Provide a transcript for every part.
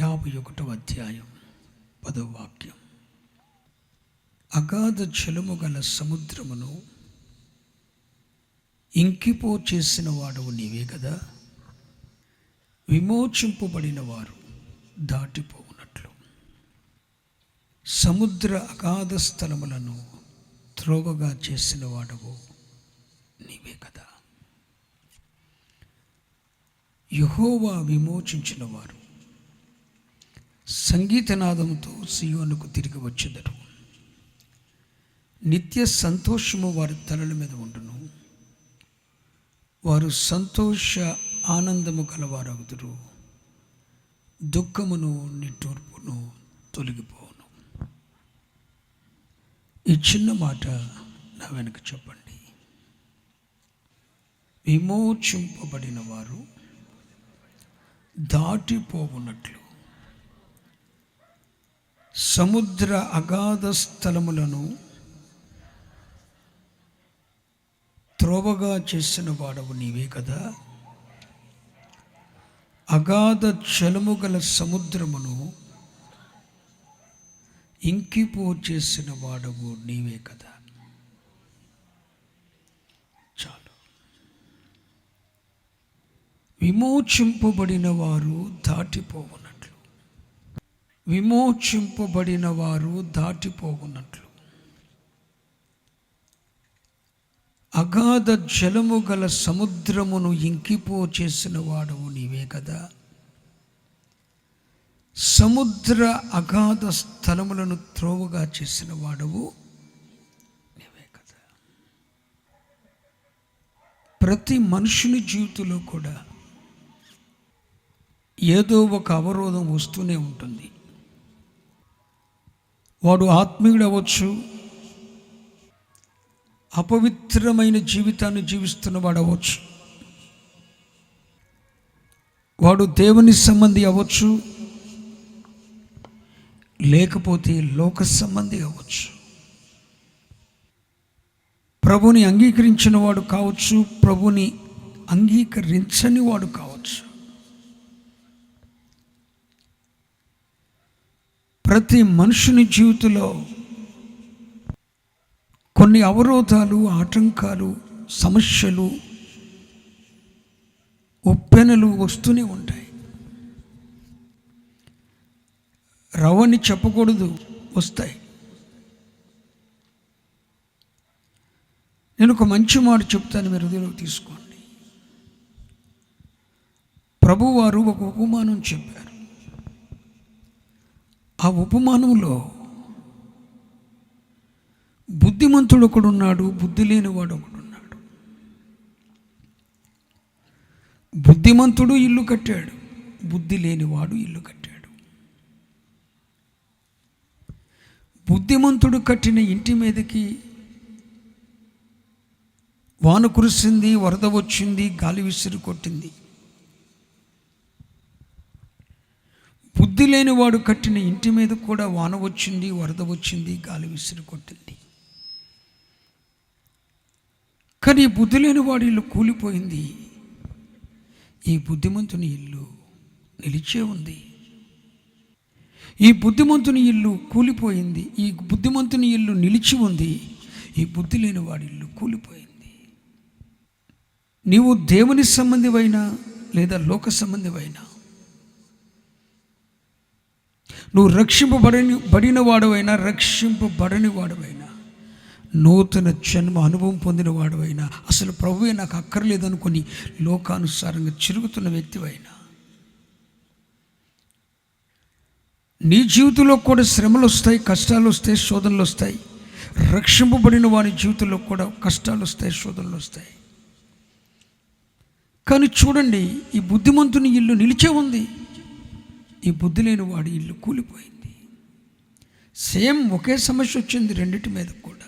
యాభై ఒకటవ అధ్యాయం పదో వాక్యం. అగాధ జలము గల సముద్రమును ఇంకిపో చేసిన వాడవు నీవే కదా? విమోచింపబడిన వారు దాటిపోవునట్లు. సముద్ర అగాధ స్థలములను త్రోవగా చేసిన వాడవు నీవే కదా? యహోవా విమోచించిన వారు సంగీతనాదంతో సియోనుకు తిరిగి వచ్చేదరు నిత్య సంతోషము వారి తలల మీద ఉండును. వారు సంతోష ఆనందము గలవారగుదురు. దుఃఖమును నిట్టూర్పును తొలగిపోవును. ఈ చిన్న మాట నా వెనక చెప్పండి. విమోచింపబడిన వారు దాటిపోవున్నట్లు సముద్ర అగాధ స్థలములను త్రోవగా చేసిన వాడవు నీవే కదా. అగాధ చలుము గల సముద్రమును ఇంకిపో చేసిన వాడవు నీవే కదా. చాలు. విమోచింపబడిన వారు దాటిపోవునట్లు విమోచింపబడిన వారు దాటిపోవునట్లు. అగాధ జలము గల సముద్రమును ఇంకిపో చేసిన వాడవు నీవే కదా. సముద్ర అగాధ స్థలములను త్రోవగా చేసిన వాడవు నీవే కదా. ప్రతి మనుషుని జీవితంలో కూడా ఏదో ఒక అవరోధం వస్తూనే ఉంటుంది. వాడు ఆత్మీయుడు అవ్వచ్చు అపవిత్రమైన జీవితాన్ని జీవిస్తున్న వాడు అవ్వచ్చు వాడు దేవుని సంబంధి అవ్వచ్చు. లేకపోతే లోక సంబంధి అవ్వచ్చు. ప్రభుని అంగీకరించిన వాడు కావచ్చు. ప్రభుని అంగీకరించని వాడు కావచ్చు. ప్రతి మనుషుని జీవితంలో కొన్ని అవరోధాలు ఆటంకాలు సమస్యలు ఉప్పెనలు వస్తూనే ఉంటాయి. రవని చెప్పకూడదు వస్తాయి. నేను ఒక మంచి మాట చెప్తాను మీరు హృదయంలోకి తీసుకోండి. ప్రభువారు ఒక ఉపమానం చెప్పారు. ఉపమానంలో బుద్ధిమంతుడు ఒకడున్నాడు బుద్ధి లేనివాడు ఒకడున్నాడు. బుద్ధిమంతుడు ఇల్లు కట్టాడు బుద్ధి లేనివాడు ఇల్లు కట్టాడు. బుద్ధిమంతుడు కట్టిన ఇంటి మీదకి వాన కురిసింది వరద వచ్చింది గాలి విసిరి కొట్టింది. బుద్ధి లేనివాడు కట్టిన ఇంటి మీద కూడా వాన వచ్చింది వరద వచ్చింది గాలి విసిరి కొట్టింది. కానీ బుద్ధి లేనివాడు ఇల్లు కూలిపోయింది. ఈ బుద్ధిమంతుని ఇల్లు నిలిచే ఉంది. ఈ బుద్ధిమంతుని ఇల్లు కూలిపోయింది ఈ బుద్ధిమంతుని ఇల్లు నిలిచి ఉంది ఈ బుద్ధి లేని వాడి ఇల్లు కూలిపోయింది. నీవు దేవుని సంబంధివైనా లేదా లోక సంబంధివైనా నువ్వు రక్షింపబడని బడిన వాడవైనా రక్షింపబడని వాడవైనా నూతన జన్మ అనుభవం పొందిన వాడవైనా అసలు ప్రభువే నాకు అక్కర్లేదనుకొని లోకానుసారంగా చిరుగుతున్న వ్యక్తివైనా నీ జీవితంలో కూడా శ్రమలు వస్తాయి కష్టాలు వస్తాయి శోధనలు వస్తాయి. రక్షింపబడిన వారి జీవితంలో కూడా కష్టాలు వస్తాయి శోధనలు వస్తాయి. కానీ చూడండి ఈ బుద్ధిమంతుని ఇల్లు నిలిచే ఉంది. ఈ బుద్ధి లేని వాడి ఇల్లు కూలిపోయింది. సేమ్ ఒకే సమస్య వచ్చింది రెండింటి మీద కూడా.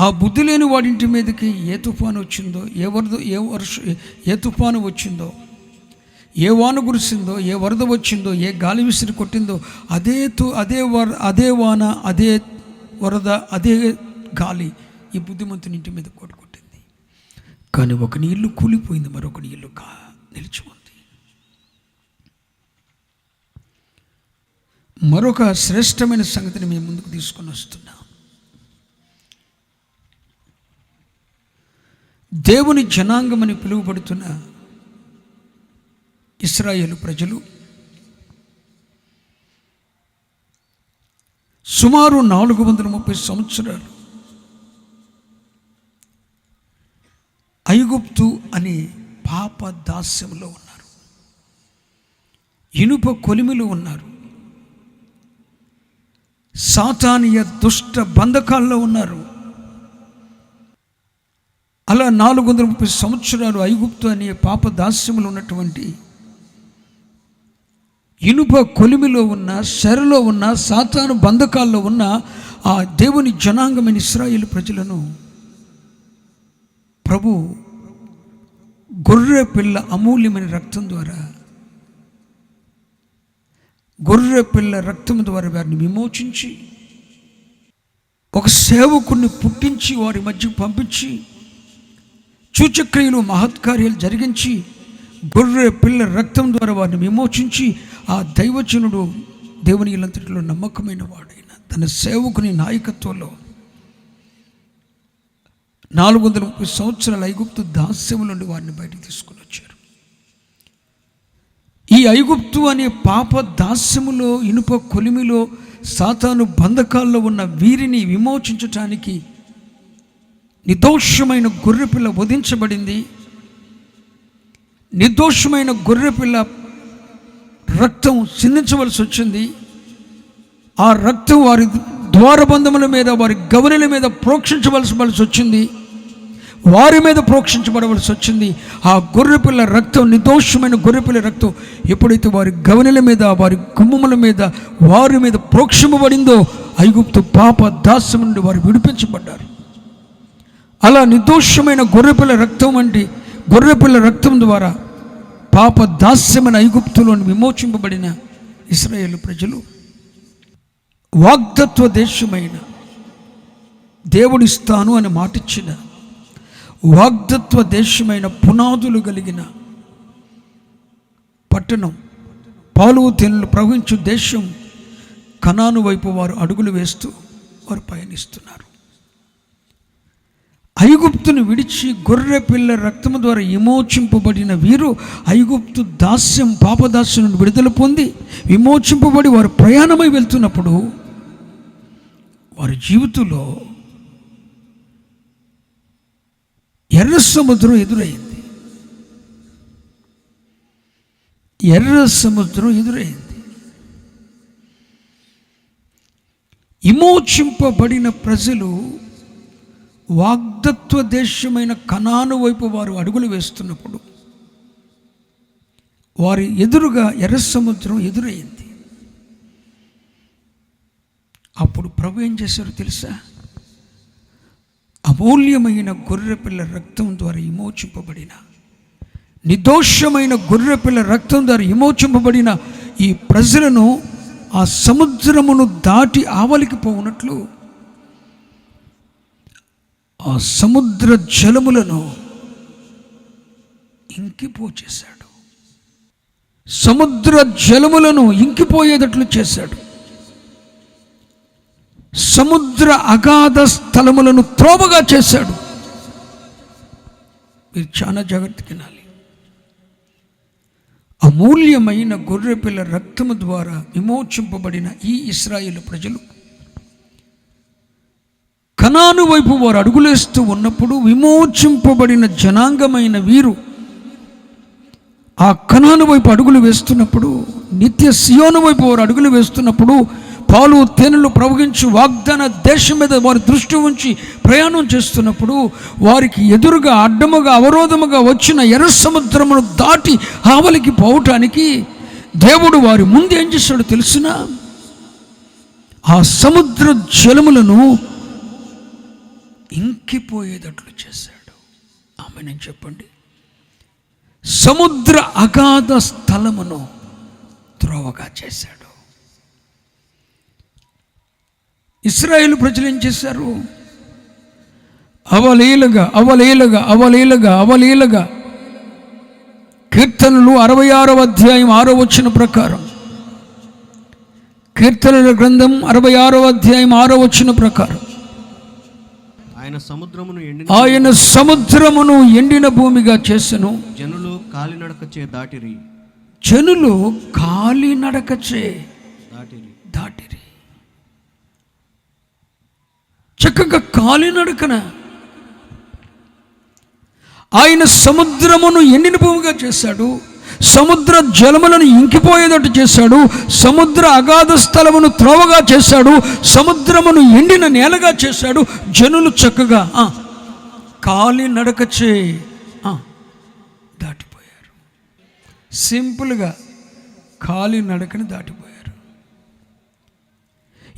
ఆ బుద్ధి లేని వాడింటి మీదకి ఏ తుఫాను వచ్చిందో ఏ వరద ఏ వర్ష ఏ తుఫాను వచ్చిందో ఏ వాన కురిసిందో ఏ వరద వచ్చిందో ఏ గాలి విసిరి కొట్టిందో అదే తు అదే వర అదే వాన అదే వరద అదే గాలి ఈ బుద్ధిమంతుని ఇంటి మీద కొట్టుకుంటుంది కొట్టింది. కానీ ఒక నీళ్ళు కూలిపోయింది మరొక నీళ్ళు కా నిలిచి మరొక శ్రేష్టమైన సంగతిని మేము ముందుకు తీసుకొని వస్తున్నాం. దేవుని జనాంగమని పిలువబడుతున్న ఇస్రాయేలు ప్రజలు సుమారు నాలుగు వందల ముప్పై సంవత్సరాలు ఐగుప్తు అనే పాప దాస్యంలో ఉన్నారు. ఇనుప కొలిమిలో ఉన్నారు. సాతానీయ దుష్ట బంధకాల్లో ఉన్నారు. అలా నాలుగు వందల ముప్పై సంవత్సరాలు ఐగుప్తు అనే పాప దాస్యములు ఉన్నటువంటి ఇనుప కొలిమిలో ఉన్న శరలో ఉన్న సాతాను బంధకాల్లో ఉన్న ఆ దేవుని జనాంగమైన ఇస్రాయిల్ ప్రజలను ప్రభు గొర్రె పిల్ల అమూల్యమైన రక్తం ద్వారా గొర్రె పిల్ల రక్తం ద్వారా వారిని విమోచించి ఒక సేవకుడిని పుట్టించి వారి మధ్యకు పంపించి సూచక్రియలు మహత్కార్యాలు జరిగించి గొర్రె పిల్ల రక్తం ద్వారా వారిని విమోచించి ఆ దైవజనుడు దేవుని ఇల్లంతటిలో నమ్మకమైన వాడైన తన సేవకుని నాయకత్వంలో నాలుగు వందల ముప్పై సంవత్సరాల ఐగుప్తు దాస్యము నుండి వారిని బయటకు తీసుకుని ఈ ఐగుప్తు అనే పాప దాస్యములో ఇనుప కొలిమిలో సాతాను బంధకాల్లో ఉన్న వీరిని విమోచించటానికి నిర్దోషమైన గొర్రెపిల్ల వధించబడింది. నిర్దోషమైన గొర్రెపిల్ల రక్తం చిందించవలసి వచ్చింది. ఆ రక్తం వారి ద్వారబంధముల మీద వారి గవనెల మీద ప్రోక్షించవలసి వచ్చింది. వారి మీద ప్రోక్షించబడవలసి వచ్చింది. ఆ గొర్రెపిల్ల రక్తం నిర్దోషమైన గొర్రెపిల్ల రక్తం ఎప్పుడైతే వారి గవనెల మీద వారి గుమ్మముల మీద వారి మీద ప్రోక్షింపబడిందో ఐగుప్తు పాప దాస్యం నుండి వారు విడిపించబడ్డారు. అలా నిర్దోషమైన గొర్రెపిల్ల రక్తం వంటి గొర్రెపిల్ల రక్తం ద్వారా పాప దాస్యమైన ఐగుప్తులోని విమోచింపబడిన ఇస్రాయేల్ ప్రజలు. వాగ్దత్వ దేశమైన దేవుడిస్తాను అని మాటిచ్చిన వాగ్దత్వ దేశమైన పునాదులు కలిగిన పట్టణం. పాలు తెనులు ప్రవహించు దేశం కణాను వైపు వారు అడుగులు వేస్తూ వారు పయనిస్తున్నారు. ఐగుప్తును విడిచి గొర్రె పిల్ల రక్తము ద్వారా విమోచింపబడిన వీరు ఐగుప్తు దాస్యం పాపదాస్యం నుండి విడుదల పొంది విమోచింపబడి వారు ప్రయాణమై వెళ్తున్నప్పుడు వారి జీవితంలో ఎర్ర సముద్రం ఎదురైంది. ఎర్ర సముద్రం ఎదురైంది. విమోచింపబడిన ప్రజలు వాగ్దత్వ దేశమైన కణాను వైపు వారు అడుగులు వేస్తున్నప్పుడు వారి ఎదురుగా ఎర్ర సముద్రం ఎదురైంది. అప్పుడు ప్రభు ఏం చేశారో తెలుసా? అమూల్యమైన గొర్రెపిల్ల రక్తం ద్వారా విమోచింపబడిన నిర్దోషమైన గొర్రెపిల్ల రక్తం ద్వారా విమోచింపబడిన ఈ ప్రజలను ఆ సముద్రమును దాటి ఆవలికి పోనట్లు ఆ సముద్ర జలములను ఇంకిపోచేశాడు సముద్ర జలములను ఇంకిపోయేటట్లు చేశాడు. సముద్ర అగాధ స్థలములను త్రోవగా చేశాడు. మీరు చాలా జాగ్రత్త తినాలి అమూల్యమైన గొర్రెపిల్ల రక్తము ద్వారా విమోచింపబడిన ఈ ఇస్రాయిల్ ప్రజలు కనాను వైపు వారు అడుగులేస్తూ ఉన్నప్పుడు విమోచింపబడిన జనాంగమైన వీరు ఆ కణాను వైపు అడుగులు వేస్తున్నప్పుడు నిత్య సియోను వైపు వారు అడుగులు వేస్తున్నప్పుడు పాలు తేనెలు ప్రవహించి వాగ్దాన దేశం మీద వారి దృష్టి ఉంచి ప్రయాణం చేస్తున్నప్పుడు వారికి ఎదురుగా అడ్డముగా అవరోధముగా వచ్చిన ఎర్ర సముద్రమును దాటి ఆవలికి పోవటానికి దేవుడు వారి ముందు ఏం చేశాడు తెలిసిన? ఆ సముద్ర జలములను ఇంకిపోయేటట్లు చేశాడు. ఆమె నేను చెప్పండి. సముద్ర అగాధ స్థలమును త్రోవగా చేశాడు. ఇస్రాయేల్ ప్రజలు ఏం చేశారు? అవలీలగా అవలీలగా అవలీలగా అవలీలగా కీర్తనలు అరవై ఆరవ అధ్యాయం ఆరో వచ్చిన ప్రకారం. కీర్తనల గ్రంథం అరవై ఆరవ అధ్యాయం ఆరో వచ్చిన ప్రకారం. ఆయన సముద్రమును ఎండిన ఆయన సముద్రమును ఎండిన భూమిగా చేసెను. జనులు కాలినడకచే దాటిరి. జనులు కాలినడకచే దాటిరి. దాటిరి. చక్కగా కాలినడకన ఆయన సముద్రమును ఎండిన భూమిగా చేశాడు. సముద్ర జలములను ఇంకిపోయేటట్టు చేశాడు. సముద్ర అగాధ స్థలమును త్రోవగా చేశాడు. సముద్రమును ఎండిన నేలగా చేశాడు. జనులు చక్కగా ఆ, కాలి నడకచే ఆ, దాటిపోయారు. సింపుల్గా కాలి నడకని దాటిపోయారు.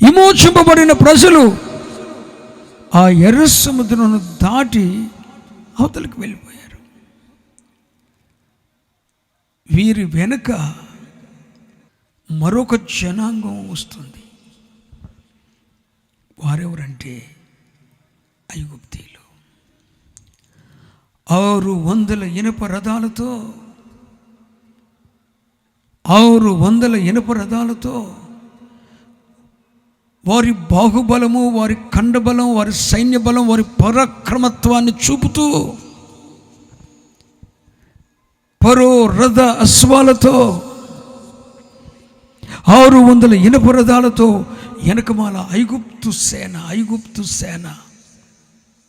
విమోచింపబడిన ప్రజలు ఆ ఎర్ర సముద్రమును దాటి అవతలకు వెళ్ళిపోయారు. వీరి వెనుక మరొక జనాంగం వస్తుంది. వారెవరంటే ఐగుప్తీలు ఆరు వందల ఇనుప రథాలతో ఆరు వందల ఇనుప రథాలతో వారి బాహుబలము వారి ఖండబలం వారి సైన్య బలం వారి పరాక్రమత్వాన్ని చూపుతూ పరో రథ అశ్వాలతో ఆరు వందల ఇనప రథాలతో వెనకమాల ఐగుప్తు సేన ఐగుప్తు సేన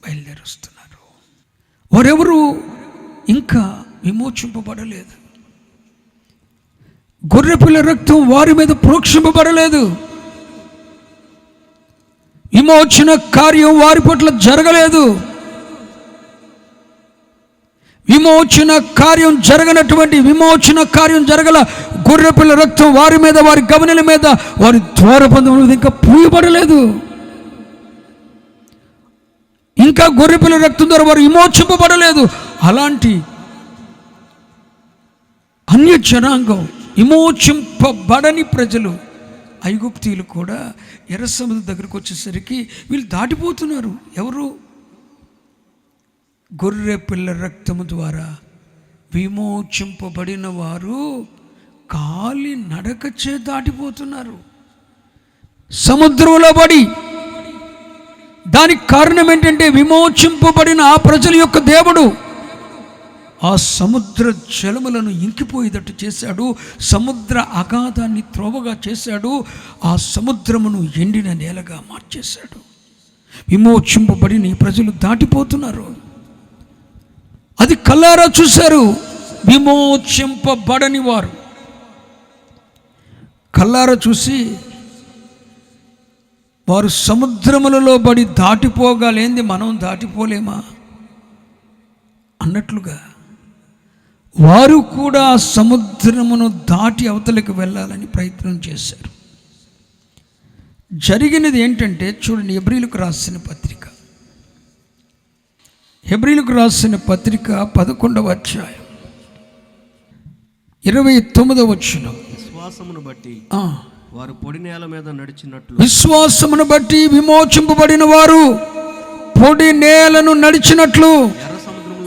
బయలుదేరుస్తున్నారు. వారెవరు ఇంకా విమోచింపబడలేదు. గొర్రెపిల్ల రక్తం వారి మీద ప్రోక్షింపబడలేదు. విమోచన కార్యం వారి పట్ల జరగలేదు. విమోచన కార్యం జరగనటువంటి విమోచన కార్యం జరగల గొర్రెపిల్ల రక్తం వారి మీద వారి గమనిల మీద వారి ద్వారబంధం ఇంకా పూయబడలేదు. ఇంకా గొర్రెపిల్ల రక్తం ద్వారా వారు విమోచింపబడలేదు. అలాంటి అన్య జనాంగం విమోచింపబడని ప్రజలు ఐగుప్తీయులు కూడా ఎర్ర సముద్రం దగ్గరకు వచ్చేసరికి వీళ్ళు దాటిపోతున్నారు. ఎవరు? గొర్రె పిల్ల రక్తము ద్వారా విమోచింపబడిన వారు కాలి నడకచే దాటిపోతున్నారు. సముద్రంలో పడి. దానికి కారణం ఏంటంటే విమోచింపబడిన ఆ ప్రజల యొక్క దేవుడు ఆ సముద్ర జలములను ఇంకిపోయేటట్టు చేశాడు సముద్ర అగాధాన్ని త్రోవగా చేశాడు ఆ సముద్రమును ఎండిన నేలగా మార్చేశాడు. విమోచింపబడిన ఈ ప్రజలు దాటిపోతున్నారు. అది కల్లారా చూశారు విమోచింపబడని వారు. కల్లారా చూసి వారు సముద్రములలో పడి దాటిపోగలేంది మనం దాటిపోలేమా? అన్నట్లుగా వారు కూడా సముద్రమును దాటి అవతలకు వెళ్ళాలని ప్రయత్నం చేశారు. జరిగినది ఏంటంటే చూడండి ఎబ్రిలకు రాసిన పత్రిక. హెబ్రిలకు రాసిన పత్రిక పదకొండవ అధ్యాయం ఇరవై తొమ్మిదవ వచ్చిన విశ్వాసమును బట్టి వారు పొడి నేల మీద నడిచినట్లు. విశ్వాసమును బట్టి విమోచింపబడిన వారు పొడి నేలను నడిచినట్లు.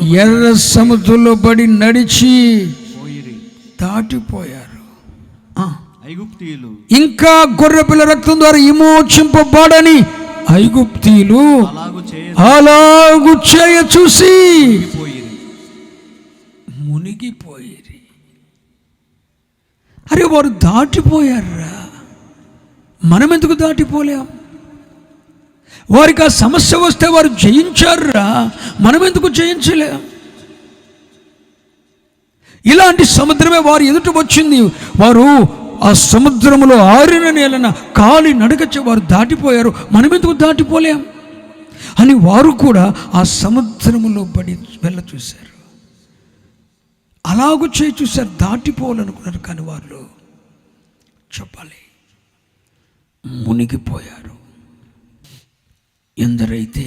ఎర్ర సముద్రంలో పడి నడిచి పోయిరి. దాటిపోయారు. ఆ. ఐగుప్తీయులు. ఇంకా గొర్రెపిల్ల రక్తం ద్వారా విమోచింపబడని ఐగుప్తీయులు అలాగు చేయ చూసి పోయిరి మునిగిపోయిరి. అరే వారు దాటిపోయారా? మనం ఎందుకు దాటిపోలేం? వారికి ఆ సమస్య వస్తే వారు జయించారురా. మనం ఎందుకు జయించలే? ఇలాంటి సముద్రమే వారు ఎదుట వచ్చింది. వారు ఆ సముద్రములో ఆరిన నేలన కాలి నడకచ్చే వారు దాటిపోయారు. మనం ఎందుకు దాటిపోలేం? అని వారు కూడా ఆ సముద్రములో పడి వెళ్ళ చూశారు. అలాగూ చేయి చూశారు. దాటిపోవాలనుకున్నారు కానీ వాళ్ళు చెప్పాలి. మునిగిపోయారు. ఎందరైతే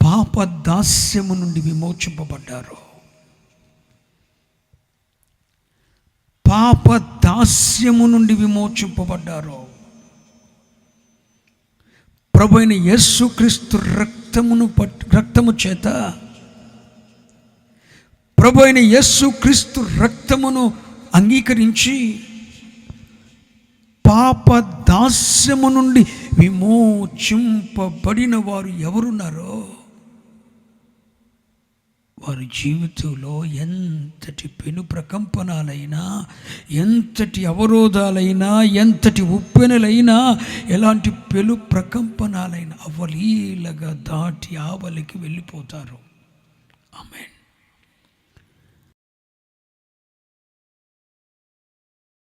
పాప దాస్యము నుండి విమోచింపబడ్డారో పాప దాస్యము నుండి విమోచింపబడ్డారో ప్రభు అయిన యేసుక్రీస్తు రక్తమును పట్ రక్తము చేత ప్రభు అయిన యేసుక్రీస్తు రక్తమును అంగీకరించి పాప దాస్యము నుండి విమోచింపబడిన వారు ఎవరున్నారో వారి జీవితంలో ఎంతటి పెను ప్రకంపనాలైనా ఎంతటి అవరోధాలైనా ఎంతటి ఉప్పెనలైనా ఎలాంటి పెను ప్రకంపనాలైనా అవలీలగా దాటి ఆవలికి వెళ్ళిపోతారు. ఆమెన్.